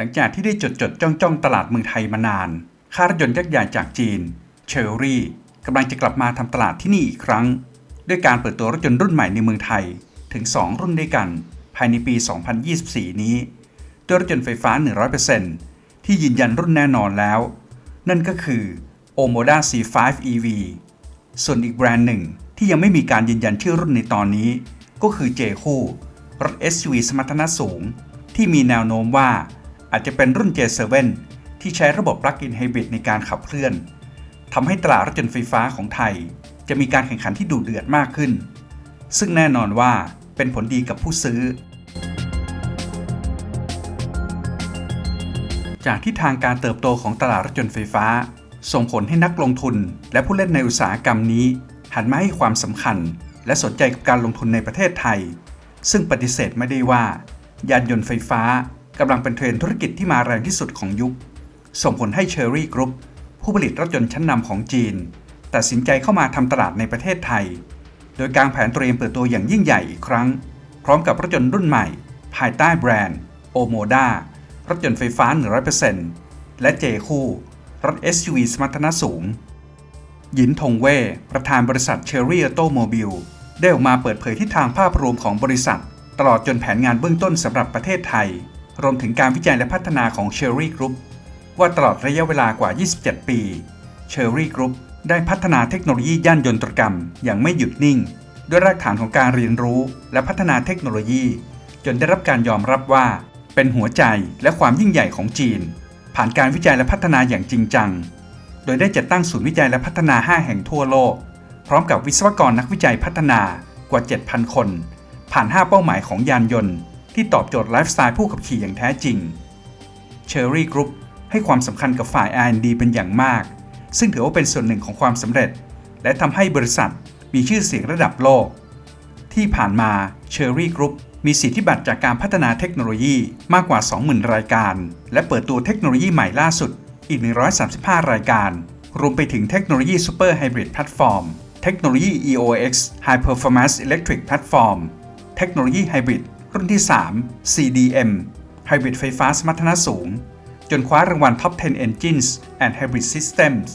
หลังจากที่ได้จดจดจ้องจ้องตลาดเมืองไทยมานาน ค่ารถยนต์ยักษ์ใหญ่จากจีนเชอรี่กำลังจะกลับมาทำตลาดที่นี่อีกครั้ง ด้วยการเปิดตัวรถยนต์รุ่นใหม่ในเมืองไทยถึง 2 รุ่นด้วยกัน ภายในปี 2024 นี้ด้วยรถยนต์ไฟฟ้า 100%ที่ยืนยันรุ่นแน่นอนแล้ว นั่นก็คือ Omoda C5 EV ส่วนอีกแบรนด์หนึ่งที่ยังไม่มีการยืนยันชื่อรุ่นในตอนนี้ ก็คือ j คู่รถ SUV สมรรถนะสูง ที่มีแนวโน้มว่า อาจจะเป็นรุ่น J7 ที่ใช้ระบบ Plug-in Hybrid ในการขับเคลื่อนทำให้ตลาดรถยนต์ไฟฟ้าของไทย จะมีการแข่งขันที่ดุเดือดมากขึ้น ซึ่งแน่นอนว่าเป็นผลดีกับผู้ซื้อ จากที่ทางการเติบโตของตลาดรถยนต์ไฟฟ้า ส่งผลให้นักลงทุน และผู้เล่นในอุตสาหกรรมนี้ หันมาให้ความสำคัญ และสนใจกับการลงทุนในประเทศไทย ซึ่งปฏิเสธไม่ได้ว่ายานยนต์ไฟฟ้า กำลังเป็นเทรนธุรกิจที่มาแรงที่สุดของยุค ส่งผลให้ Cherry Group ผู้ผลิตรถยนต์ชั้นนำของจีน ตัดสินใจเข้ามาทำตลาดในประเทศไทย โดยการแผนเตรียมเปิดตัวอย่างยิ่งใหญ่อีกครั้ง พร้อมกับรถยนต์รุ่นใหม่ ภายใต้แบรนด์ Omoda รถยนต์ไฟฟ้า 100%และ J คู่ รถ SUV สมรรถนะสูง หยินทงเว่ประธานบริษัท Cherry Automobile ได้ออกมาเปิดเผยทิศทางภาพรวมของบริษัท ตลอดจนแผนงานเบื้องต้นสำหรับประเทศไทย รวมถึงการวิจัยและพัฒนาของ Cherry Group ว่าตลอดระยะเวลากว่า 27 ปี Cherry Group ได้พัฒนาเทคโนโลยีย่านยนตรกรรม อย่างไม่หยุดนิ่ง ด้วยรากฐานของการเรียนรู้และพัฒนาเทคโนโลยี จนได้รับการยอมรับว่า เป็นหัวใจและความยิ่งใหญ่ของจีน ผ่านการวิจัยและพัฒนาอย่างจริงจัง โดยได้จัดตั้งศูนย์วิจัยและพัฒนา 5 แห่งทั่วโลก พร้อมกับวิศวกรนักวิจัยพัฒนากว่า 7,000 คน ผ่าน 5 เป้าหมายของยานยนต์ ที่ตอบโจทย์ไลฟ์สไตล์ผู้ขับขี่อย่างแท้จริง Cherry Group ให้ความสำคัญกับฝ่าย R&D เป็นอย่างมาก ซึ่งถือว่าเป็นส่วนหนึ่งของความสำเร็จ และทำให้บริษัทมีชื่อเสียงระดับโลก ที่ผ่านมา Cherry Group มีสิทธิบัตรจากการพัฒนาเทคโนโลยีมากกว่า 20,000 รายการ และเปิดตัวเทคโนโลยีใหม่ล่าสุดอีก 135 รายการ รวมไปถึงเทคโนโลยี Super Hybrid Platform เทคโนโลยี EOX High Performance Electric Platform เทคโนโลยี Hybrid รุ่นที่ 3 CDM Hybrid ไฟฟ้าสมรรถนะสูง จนคว้ารางวัล Top 10 Engines and Hybrid Systems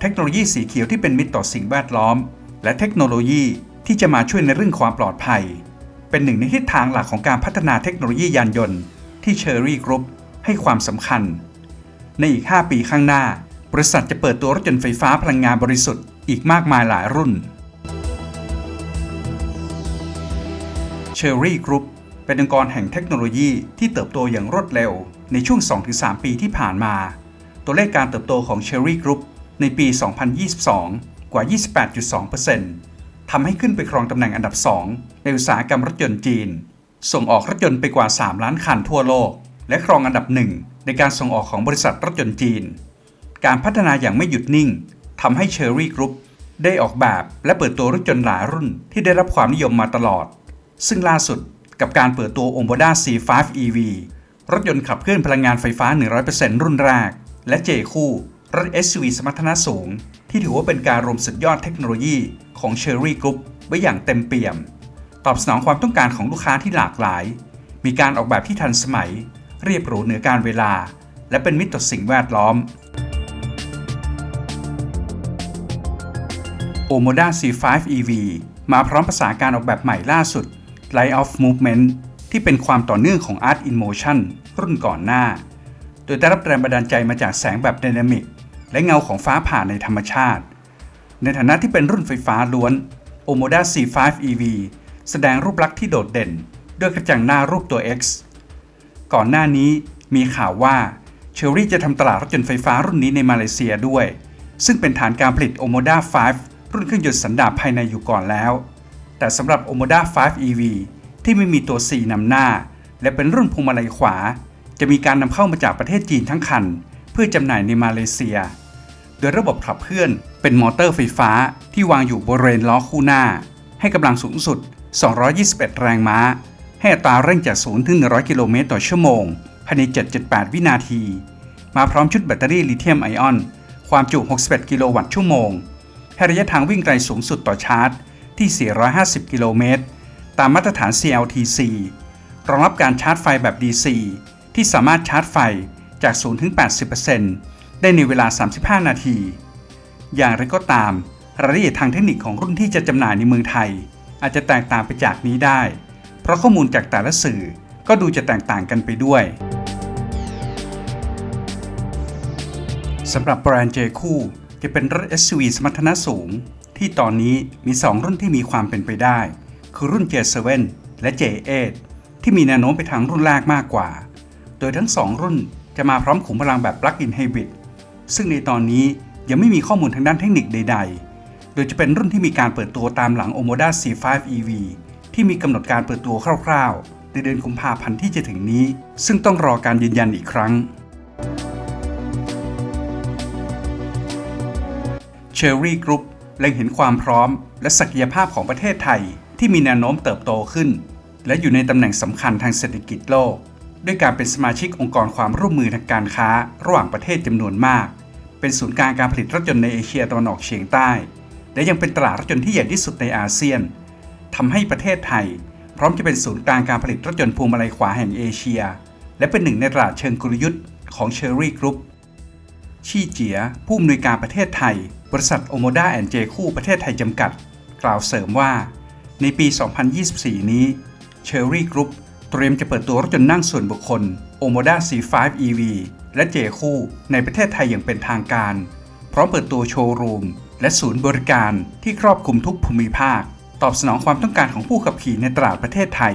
เทคโนโลยีสีเขียวที่เป็นมิตรต่อสิ่งแวดล้อม และเทคโนโลยีที่จะมาช่วยในเรื่องความปลอดภัย เป็นหนึ่งในทิศทางหลักของการพัฒนาเทคโนโลยียานยนต์ ที่ Cherry Group ให้ความสำคัญ ในอีก 5 ปีข้างหน้า บริษัทจะเปิดตัวรถยนต์ไฟฟ้าพลังงานบริสุทธิ์อีกมากมายหลายรุ่น Cherry Group เป็นองค์กรแห่งเทคโนโลยีที่เติบโตอย่างรวดเร็ว ในช่วง 2-3 ปีที่ผ่านมา ตัวเลขการเติบโตของ Cherry Group ในปี 2022 กว่า 28.2%ทำให้ขึ้นไปครองตำแหน่งอันดับ 2 ในอุตสาหกรรมรถยนต์จีน ส่งออกรถยนต์ไปกว่า 3 ล้านคันทั่วโลก และครองอันดับหนึ่งในการส่งออกของบริษัทรถยนต์จีน การพัฒนาอย่างไม่หยุดนิ่งทำให้ Cherry Group ได้ออกแบบและเปิดตัวรถยนต์หลายรุ่นที่ได้รับความนิยมมาตลอด ซึ่งล่าสุด กับการเปิดตัว Omoda C5 EV รถยนต์ขับเคลื่อนพลังงานไฟฟ้า 100%รุ่นแรก และ J คู่ รถ SUV สมรรถนะสูง ที่ถือว่าเป็นการรวมสุดยอดเทคโนโลยีของ Cherry Group ไว้อย่างเต็มเปี่ยม ตอบสนองความต้องการของลูกค้าที่หลากหลาย มีการออกแบบที่ทันสมัย เรียบหรูเหนือการเวลา และเป็นมิตรต่อสิ่งแวดล้อม Omoda C5 EV มาพร้อมภาษาการออกแบบใหม่ล่าสุด Light of Movement ที่เป็นความต่อเนื่องของ Art in Motion รุ่นก่อนหน้า โดยได้รับแรงบันดาลใจมาจากแสงแบบไดนามิกและเงาของฟ้าผ่าในธรรมชาติ ในฐานะที่เป็นรุ่นไฟฟ้าล้วน Omoda C5 EV แสดงรูปลักษณ์ที่โดดเด่น ด้วยกระจังหน้ารูปตัว X ก่อนหน้านี้มีข่าวว่าเชอรี่จะทำตลาดรถยนต์ไฟฟ้ารุ่นนี้ในมาเลเซียด้วย ซึ่งเป็นฐานการผลิต Omoda 5 รุ่นเครื่องยนต์สันดาปภายในอยู่ก่อนแล้ว แต่สำหรับ Omoda 5 EV ที่ไม่มีตัว4นำหน้า และเป็นรุ่นพวงมาลัยขวา จะมีการนำเข้ามาจากประเทศจีนทั้งคัน เพื่อจำหน่ายในมาเลเซีย โดยระบบขับเคลื่อนเป็นมอเตอร์ไฟฟ้าที่วางอยู่บริเวณล้อคู่หน้า ให้กำลังสูงสุด 221 แรงม้า ให้อัตราเร่งจาก 0 ถึง 100 กิโลเมตรต่อชั่วโมงภายใน 7.8 วินาที มาพร้อมชุดแบตเตอรี่ลิเธียมไอออน ความจุ 61 กิโลวัตต์ชั่วโมงให้ระยะทางวิ่งไกลสูงสุดต่อชาร์จ ที่ 450 กิโลเมตร ตามมาตรฐาน CLTC รองรับการชาร์จไฟแบบ DC ที่สามารถชาร์จไฟจาก 0 ถึง 80%ได้ในเวลา 35 นาที อย่างไรก็ตาม รายละเอียดทางเทคนิคของรุ่นที่จะจำหน่ายในเมืองไทย อาจจะแตกต่างไปจากนี้ได้ เพราะข้อมูลจากแต่ละสื่อก็ดูจะแตกต่างกันไปด้วยสำหรับแบรนด์ J คู่ จะเป็นรถ SUV สมรรถนะสูง ที่ตอนนี้มี 2 รุ่นที่มีความเป็นไปได้ คือรุ่น J7 และ J8 ที่มีแนวโน้มไปทางรุ่นแรกมากกว่า โดยทั้ง 2 รุ่นจะมาพร้อมขุมพลังแบบ Plug-in Hybrid ซึ่งในตอนนี้ยังไม่มีข้อมูลทางด้านเทคนิคใด ๆ โดยจะเป็นรุ่นที่มีการเปิดตัวตามหลัง Omoda C5 EV ที่มีกำหนดการเปิดตัวคร่าว ๆ ในเดือนกุมภาพันธ์ที่จะถึงนี้ ซึ่งต้องรอการยืนยันอีกครั้ง Cherry Group เล็งเห็นความพร้อม และศักยภาพของประเทศไทยที่มีแนวโน้มเติบโตขึ้น และอยู่ในตำแหน่งสำคัญทางเศรษฐกิจโลก ด้วยการเป็นสมาชิกองค์กรความร่วมมือทางการค้า ระหว่างประเทศจำนวนมาก เป็นศูนย์กลางการผลิตรถยนต์ในเอเชียตะวันออกเฉียงใต้ และยังเป็นตลาดรถยนต์ที่ใหญ่ที่สุดในอาเซียนทำให้ประเทศไทย พร้อมจะเป็นศูนย์กลางการผลิตรถยนต์พวงมาลัยขวาแห่งเอเชีย และเป็นหนึ่งในตลาดเชิงกลยุทธ์ของ Cherry Group ชี่เจียผู้อำนวยการประเทศไทย บริษัทโอโมดาแอนเจคู่ประเทศไทยจำกัด กล่าวเสริมว่า ในปี 2024 นี้ Cherry Group เตรียมจะเปิดตัวรถยนต์นั่งส่วนบุคคล Omoda C5 EV และ J คู่ในประเทศไทยอย่างเป็นทางการ พร้อมเปิดตัวโชว์รูม และศูนย์บริการที่ครอบคลุมทุกภูมิภาค ตอบสนองความต้องการของผู้ขับขี่ในตลาดประเทศไทย